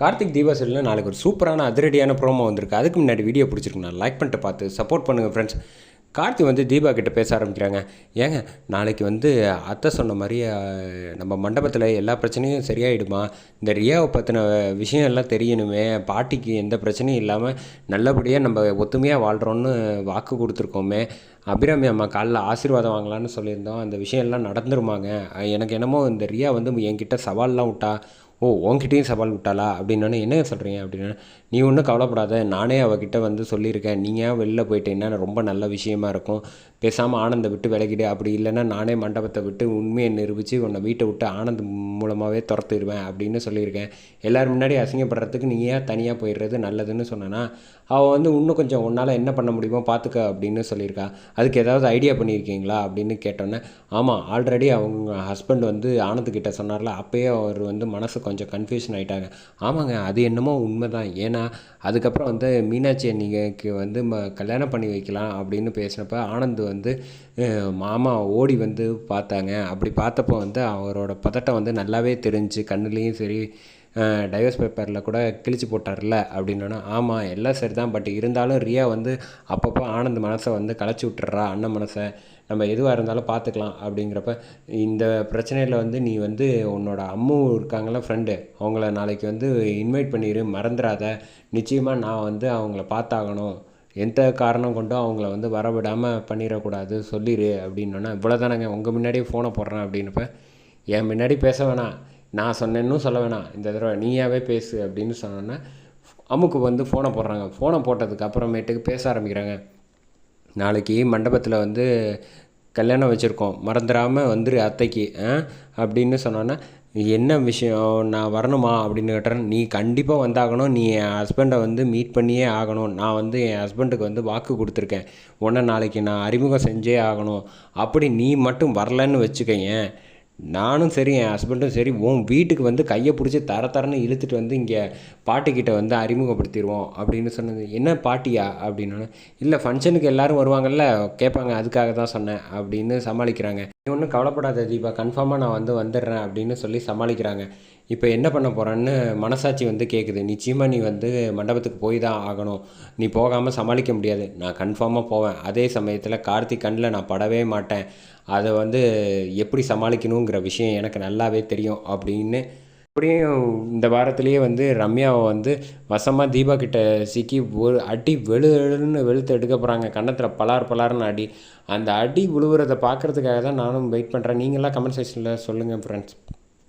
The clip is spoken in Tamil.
கார்த்திக் தீபா செல்லில் நாளைக்கு ஒரு சூப்பரான அதிரடியான ப்ரோமோ வந்திருக்கு. அதுக்கு முன்னாடி வீடியோ பிடிச்சிருக்கு. நான் லைக் பண்ணிட்டு பார்த்து சப்போர்ட் பண்ணுங்கள் ஃப்ரெண்ட்ஸ் கார்த்தி வந்து தீபா கிட்ட பேச ஆரம்பிக்கிறாங்க. ஏங்க நாளைக்கு வந்து அத்தை சொன்ன மாதிரி நம்ம மண்டபத்தில் எல்லா பிரச்சனையும் சரியாயிடுமா? இந்த ரியாவை பற்றின விஷயம் எல்லாம் தெரியணுமே. பாட்டிக்கு எந்த பிரச்சனையும் இல்லாமல் நல்லபடியாக நம்ம ஒத்துமையாக வாழ்கிறோன்னு வாக்கு கொடுத்துருக்கோமே. அபிராமி அம்மா காலைல ஆசீர்வாதம் வாங்கலான்னு சொல்லியிருந்தோம். அந்த விஷயம் எல்லாம் நடந்துருமாங்க. எனக்கு என்னமோ இந்த ரியா வந்து என்கிட்ட சவால்லாம் விட்டா. ஓ உன்கிட்டயும் சவால் விட்டாளா? அப்படின்னோடனே என்ன சொல்கிறீங்க அப்படின்னா நீ ஒன்றும் கவலைப்படாத. நானே அவகிட்ட வந்து சொல்லியிருக்கேன். நீங்கள் வெளில போயிட்டீங்கன்னா ரொம்ப நல்ல விஷயமா இருக்கும். பேசாமல் ஆனந்தை விட்டு விலகிடு. அப்படி இல்லைன்னா நானே மண்டபத்தை விட்டு உண்மையை நிரூபித்து உன்னை வீட்டை விட்டு ஆனந்த் மூலமாகவே துரத்திடுவேன் அப்படின்னு சொல்லியிருக்கேன். எல்லோரும் முன்னாடி அசிங்கப்படுறதுக்கு நீ ஏன் தனியாக போயிடுறது நல்லதுன்னு சொன்னேன்னா அவள் வந்து இன்னும் கொஞ்சம் உன்னால் என்ன பண்ண முடியுமோ பார்த்துக்க அப்படின்னு சொல்லியிருக்கா. அதுக்கு ஏதாவது ஐடியா பண்ணியிருக்கீங்களா? அப்படின்னு கேட்டோன்னே ஆமாம் ஆல்ரெடி அவங்க ஹஸ்பண்ட் வந்து ஆனந்த்கிட்ட சொன்னார்ல அப்போயே அவர் வந்து மனசு கொஞ்சம் கன்ஃபியூஷன் ஆகிட்டாங்க ஆமாங்க அது என்னமோ உண்மை தான் ஏன்னா அதுக்கப்புறம் வந்து மீனாட்சி அன்னிக்கு வந்து ம கல்யாணம் பண்ணி வைக்கலாம் அப்படின்னு பேசினப்ப ஆனந்த் வந்து மாமா ஓடி வந்து பார்த்தாங்க. அப்படி பார்த்தப்போ வந்து அவரோட பதட்டம் வந்து நல்லாவே தெரிஞ்சு கண்ணுலேயும் சரி டைவர்ஸ் பேப்பரில் கூட கிழிச்சு போட்டார்ல அப்படின்னா ஆமாம் எல்லாம் சரி தான் பட் இருந்தாலும் ரியா வந்து அப்பப்போ ஆனந்த் மனசை வந்து களைச்சி விட்டுறா அண்ணன் மனசை. நம்ம எதுவாக இருந்தாலும் பார்த்துக்கலாம் அப்படிங்கிறப்ப இந்த பிரச்சனையில் வந்து நீ வந்து உன்னோட அம்மு இருக்காங்களா ஃப்ரெண்டு அவங்கள நாளைக்கு வந்து இன்வைட் பண்ணிடு மறந்துடாத நிச்சயமாக நான் வந்து அவங்கள பார்த்தாகணும். எந்த காரணம் கொண்டும் அவங்கள வந்து வரவிடாமல் பண்ணிடக்கூடாது சொல்லிடு அப்படின்னோன்னா இவ்வளோதானங்க உங்கள் முன்னாடியே ஃபோனை போடுறேன் அப்படின்னப்ப என் முன்னாடி பேச வேணாம். நான் சொன்னேன்னு சொல்ல வேணாம். இந்த தடவை நீயாவே பேசு அப்படின்னு சொன்னோன்னா அமுக்கு வந்து ஃபோனை போடுறாங்க. ஃபோனை போட்டதுக்கு அப்புறமேட்டுக்கு பேச ஆரம்பிக்கிறாங்க. நாளைக்கு மண்டபத்தில் வந்து கல்யாணம் வச்சுருக்கோம். மறந்துடாமல் வந்துரு அத்தைக்கு ஆ? அப்படின்னு சொன்னோன்னா என்ன விஷயம்? நான் வரணுமா? அப்படின்னு கேட்டேன் நீ கண்டிப்பாக வந்தாகணும். நீ என் ஹஸ்பண்டை வந்து மீட் பண்ணியே ஆகணும். நான் வந்து என் ஹஸ்பண்டுக்கு வந்து வாக்கு கொடுத்துருக்கேன். உன்னை நாளைக்கு நான் அறிமுகம் செஞ்சே ஆகணும். அப்படி நீ மட்டும் வரலன்னு வச்சுக்கயேன். நானும் சரி என் ஹஸ்பண்டும் சரி உன் வீட்டுக்கு வந்து கையை பிடிச்சி தர தரன்னு இழுத்துட்டு வந்து இங்கே பாட்டிக்கிட்ட வந்து அறிமுகப்படுத்திடுவோம் அப்படின்னு சொன்னது. என்ன பாட்டியா? அப்படின்னு இல்லை ஃபங்க்ஷனுக்கு எல்லாரும் வருவாங்கல்ல கேட்பாங்க அதுக்காக தான் சொன்னேன் அப்படின்னு சமாளிக்கிறாங்க. நீ ஒன்றும் கவலைப்படாத தீபா கன்ஃபார்மாக நான் வந்து வந்துடுறேன் அப்படின்னு சொல்லி சமாளிக்கிறாங்க. இப்போ என்ன பண்ண போகிறான்னு மனசாட்சி வந்து கேட்குது நிச்சயமாக நீ வந்து மண்டபத்துக்கு போய் தான் ஆகணும். நீ போகாமல் சமாளிக்க முடியாது. நான் கன்ஃபார்மாக போவேன். அதே சமயத்தில் கார்த்திக் கண்ணில் நான் படவே மாட்டேன். அதை வந்து எப்படி சமாளிக்கணுங்கிற விஷயம் எனக்கு நல்லாவே தெரியும் அப்படின்னு. அப்படியும் இந்த வாரத்திலேயே வந்து ரம்யாவை வந்து வசமாக தீபா கிட்ட சிக்கி ஒரு அடி வெளு வெளுன்னு வெளுத்து எடுக்க போகிறாங்க கன்னத்தில் பலார் பலார்னு அடி. அந்த அடி விழுவுறதை பார்க்குறதுக்காக தான் நானும் வெயிட் பண்ணுறேன் நீங்களாம் கமெண்ட் செக்ஷனில் சொல்லுங்கள் ஃப்ரெண்ட்ஸ்